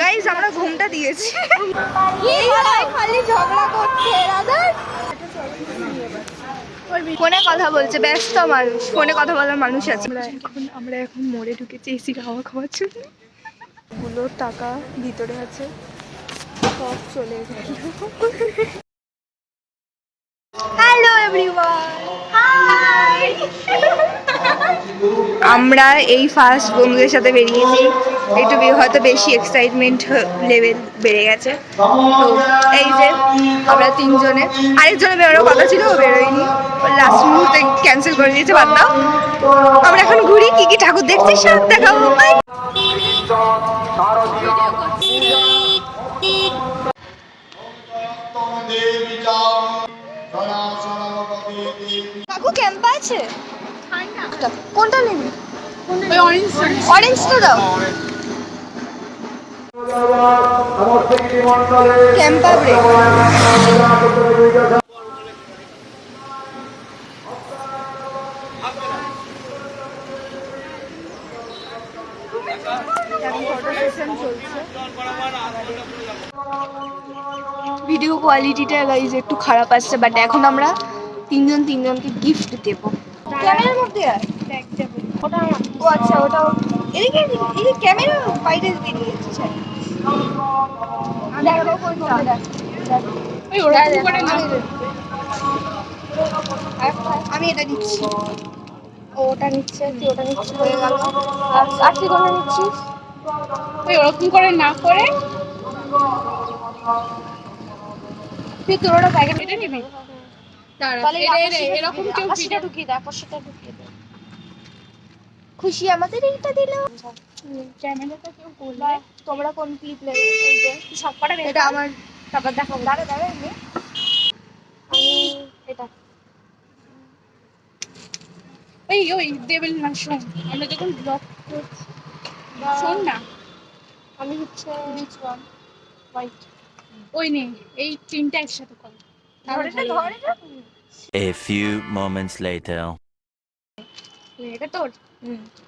Guys আমরা ঘুমটা দিয়েছি। খালি ঝগড়া করছে ফোনে কথা বলছে ব্যস্ত মানুষ। ফোনে কথা বলার মানুষ আছে। আমরা এখন আমরা এখন মোড়ে ঢুকেছি এসি হাওয়া খাওয়ার জন্য। গুলো টাকা ভিতরে আছে। সব চলে গেল। হ্যালো এভরিওয়ান আমরা এই ফার্স্ট বন্ধুদের সাথে বেরিয়েছি। একটু হয়তো বেশি এক্সাইটমেন্ট লেভেল বেড়ে গেছে। তো এই যে আমরা তিনজনে আরেকজনে বেরোনোর কথা ছিল ও বেরোয়নি। লাস্ট মুহূর্তে ক্যান্সেল করে দিয়েছে বাদ দাও আমরা এখন ঘুরি কি কি ঠাকুর দেখছি সব দেখাবো। Bye! কাকু ক্যাম্পা আছে? কোনটা নিবি? অরেঞ্জটা দাও। ক্যাম্পা ব্রেক ভিডিও কোয়ালিটিটা গাইজ একটু খারাপ আসছে বাট এখন আমরা তিনজন তিনজনকে গিফট দেবো। ক্যামেরার মধ্যে আর ও আচ্ছা ওটা এদিকে এদিকে ক্যামেরা বাইরে। দেখো কোনটা। দেখ, দেখ, আমি এটা- নিচ্ছি। ওটা নিচ্ছে তুই ওটা নিচ্ছি হয়ে গেল। আর আর তুই কোনটা নিচ্ছিস? ওই ওরকম করে না করে। তুই তোর ওটা প্যাকেট এটা নিবি? তাহলে এরকম কেউ ভিডিও ঢুকিয়ে দে আকাশিটা ঢুকিয়ে দে। খুশি আমাদের এইটা দিল। ক্যামেরাটা কেউ করলে তোমরা কোন ক্লিপ নেবে এই যে সবকটা এটা আমার তারপর দেখাবো দাঁড়া দাঁড়া এমনি আমি এটা। ওই ওই দেবেন না শোন। আমরা যখন ব্লগ করছি শোন না। আমি হচ্ছে রিচ ওয়ান হোয়াইট ওই নে এই তিনটা একসাথে কর। ধরে না ধরে না। A few moments later. এটা তোর?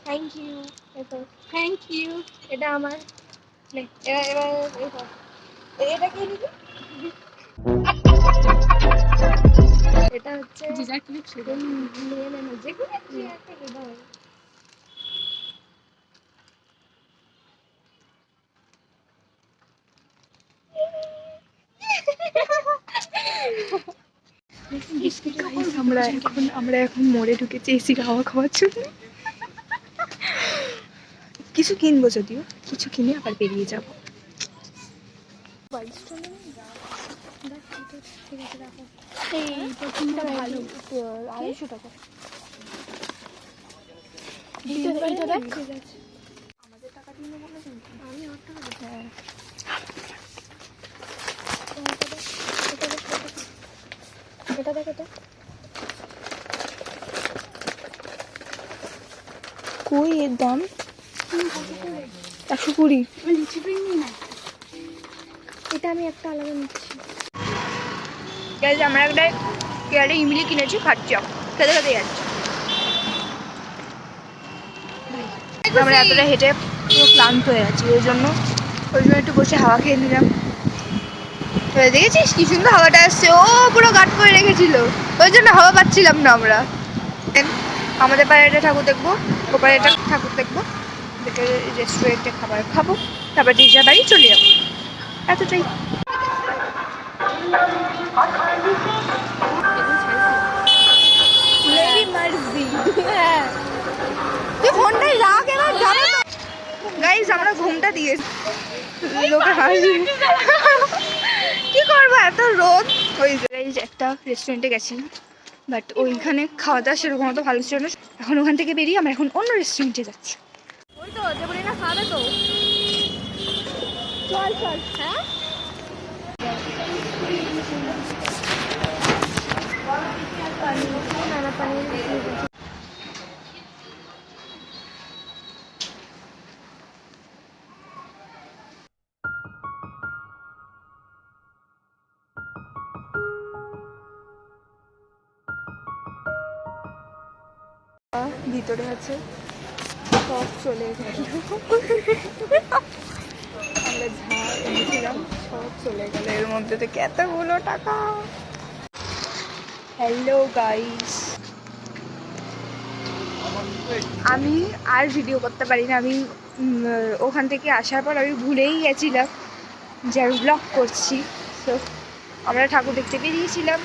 থ্যাংক ইউ এটা থ্যাংক ইউ এটা আমার? এবার এবার এটা কি এটা হচ্ছে জিজার ক্লিপ ছিল নিয়ে নে না যেগুলো একটা আমরা এখন আমরা এখন মোড়ে ঢুকেছি এসি খাওয়া খাওয়ার জন্য। কিছু কিনবো যদিও কিছু কিনে আবার বেরিয়ে যাব। ভালো। আড়াইশো টাকা। এইটা এইটা দেখ আমাদের টাকা দিয়ে নেব আমি ওর টাকা হ্যাঁ। এটা দেখ এটা কই এর দাম? একশো কুড়ি। এটা আমি একটা আলাদা নিচ্ছি। আমরা একটা কেয়ারে ইমলি কিনেছি খাচ্ছি। খেতে খেতে যাচ্ছি। আমরা এতটা হেঁটে পুরো ক্লান্ত হয়ে আছি ওই জন্য ওই জন্য একটু বসে হাওয়া খেয়ে নিলাম। দেখেছিস কি সুন্দর হাওয়াটা আসছে? ও পুরো গাট করে রেখেছিল। ওই জন্য হাওয়া পাচ্ছিলাম না আমরা। আমাদের পাড়ে একটা ঠাকুর দেখব ওপারে একটা ঠাকুর দেখব দেখে রেস্টুরেন্টে খাবার খাব তারপর যে যা বাড়ি চলে যাব। এতটাই। মার্জি হ্যাঁ। তুই ফোনটাই রাখ এবার যাবে গাইস আমরা ঘুমটা দিয়েছি লোকে হাসি। কি করব এত রোদ। ওই গাইজ একটা রেস্টুরেন্টে গেছিলাম বাট ওইখানে খাওয়া দাওয়া সেরকম অত ভালো ছিল না। এখন ওখান থেকে বেরিয়ে আমরা এখন অন্য রেস্টুরেন্টে যাচ্ছি। ভিতরে আছে। সব চলে গেল। আমরা সব চলে গেল। এর মধ্যে থেকে এতগুলো টাকা। হ্যালো গাইস আমি আর ভিডিও করতে পারি না। আমি ওখান থেকে আসার পর আমি ভুলেই গেছিলাম যে আমি ব্লগ করছি। তো আমরা ঠাকুর দেখতে বেরিয়েছিলাম।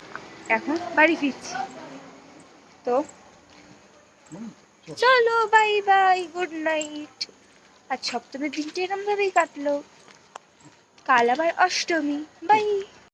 এখন বাড়ি ফিরছি। তো চলো বাই বাই গুড নাইট আর সপ্তমীর দিনটা এরমভাবেই কাটলো। কাল আবার অষ্টমী বাই